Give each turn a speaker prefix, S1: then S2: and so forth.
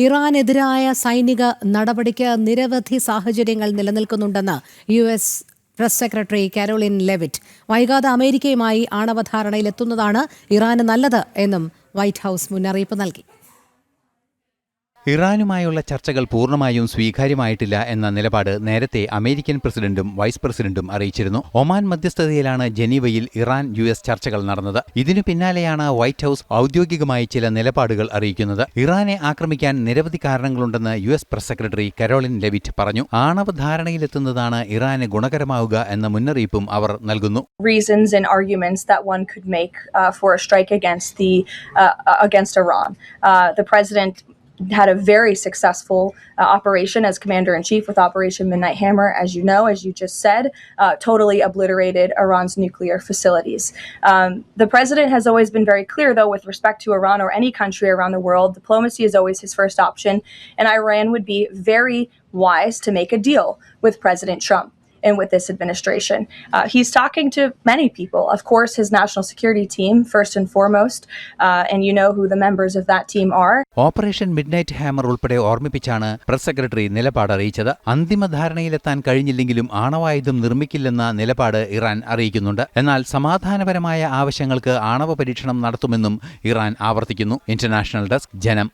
S1: ഇറാനെതിരായ സൈനിക നടപടിക്ക് നിരവധി സാഹചര്യങ്ങൾ നിലനിൽക്കുന്നുണ്ടെന്ന് U S press secretary Karoline Leavitt. വൈകാതെ അമേരിക്കയുമായി ആണവധാരണയിലെത്തുന്നതാണ് ഇറാന് നല്ലത് എന്നും വൈറ്റ് ഹൌസ് മുന്നറിയിപ്പ് നൽകി.
S2: ഇറാനുമായുള്ള ചർച്ചകൾ പൂർണമായും സ്വീകാര്യമായിട്ടില്ല എന്ന നിലപാട് നേരത്തെ അമേരിക്കൻ പ്രസിഡന്റും വൈസ് പ്രസിഡന്റും അറിയിച്ചിരുന്നു. ഒമാൻ മധ്യസ്ഥതയിലാണ് ജനീവയിൽ ഇറാൻ യു എസ് ചർച്ചകൾ നടന്നത്. ഇതിനു പിന്നാലെയാണ് വൈറ്റ് ഹൌസ് ഔദ്യോഗികമായി ചില നിലപാടുകൾ അറിയിക്കുന്നത്. ഇറാനെ ആക്രമിക്കാൻ നിരവധി കാരണങ്ങളുണ്ടെന്ന് U S press secretary Karoline Leavitt പറഞ്ഞു. ആണവ ധാരണയിലെത്തുന്നതാണ് ഇറാന് ഗുണകരമാവുക എന്ന മുന്നറിയിപ്പും അവർ നൽകുന്നു.
S3: Reasons and arguments that one could make uh, for a strike against the uh, against Iran. Uh, the president had a very successful uh, operation as commander in chief with Operation Midnight Hammer, as you know, as you just said, uh, totally obliterated Iran's nuclear facilities. Um, the president has always been very clear, though, with respect to Iran or any country around the world, diplomacy is always his first option, and Iran would be very wise to make a deal with President Trump and with this administration. Uh, he's talking to many people. Of course, his national security team, first and foremost, uh, and you know who the members of that team are.
S2: Operation midnight hammer ഉൾപ്പെടെ ഓർമ്മിപ്പിച്ചാണ് press secretary നിലപാട് അറിയിച്ചത് അന്തിമ ധാരണയിലെത്താൻ കഴിഞ്ഞില്ലെങ്കിലും ആണവായുധം നിർമ്മിക്കില്ലെന്ന നിലപാട് Iran അറിയിക്കുന്നുണ്ട് എന്നാൽ സമാധാനപരമായ ആവശ്യങ്ങൾക്ക് ആണവ പരീക്ഷണം നടത്തുമെന്നും ഇറാൻ ആവർത്തിക്കുന്നു ഇന്റർനാഷണൽ ഡെസ്ക് ജനം